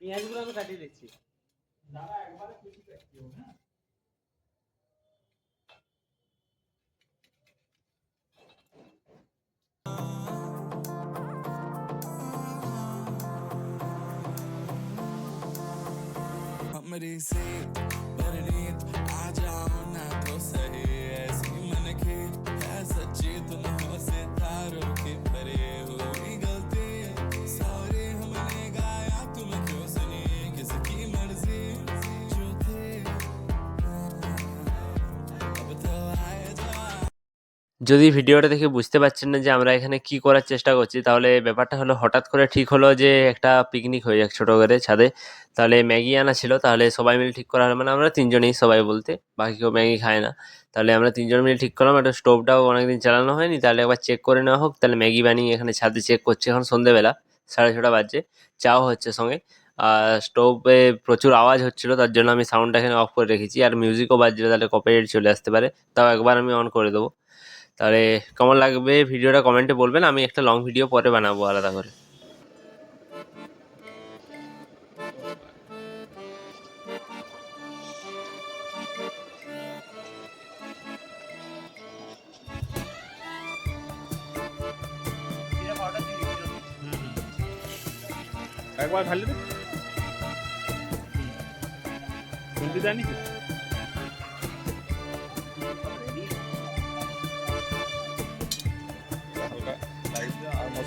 পেঁয়াজগুলো আমি কাটিয়ে দিচ্ছি। দাদা যদি ভিডিওটা দেখে বুঝতে পারছেন না যে আমরা এখানে কি করার চেষ্টা করছি, তাহলে ব্যাপারটা হলো হঠাৎ করে ঠিক হলো যে একটা পিকনিক হয়ে যাক ছোটো করে ছাদে। তাহলে ম্যাগি আনা ছিল, তাহলে সবাই মিলে ঠিক করা হলো। মানে আমরা তিনজনেই সবাই বলতে, বাকি কেউ ম্যাগি খায় না। তাহলে আমরা তিনজন মিলে ঠিক করলাম, একটা স্টোভটাও অনেকদিন চালানো হয়নি, তাহলে একবার চেক করে নেওয়া হোক। তাহলে ম্যাগি বানিয়ে এখানে ছাদে চেক করছে, এখন সন্ধেবেলা, সাড়ে ছটা বাজছে, চাও হচ্ছে সঙ্গে। আর স্টোভে প্রচুর আওয়াজ হচ্ছিল, তার জন্য আমি সাউন্ডটা এখানে অফ করে রেখেছি। আর মিউজিকও বাজছিল, তাহলে কপিরাইট চলে আসতে পারে। তাও একবার আমি অন করে দেবো। তাহলে কেমন লাগবে ভিডিওটা কমেন্টে বলবেন আমি একটা লং ভিডিও পরে বানাবো আলাদা করে একবার ঢালি দে খুলতে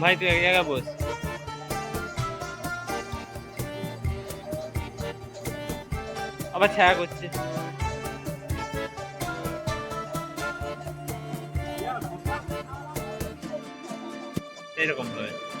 ভাই তুই এক জায়গায় বস। আবার ছায়া করছে। এরকম ভাবে।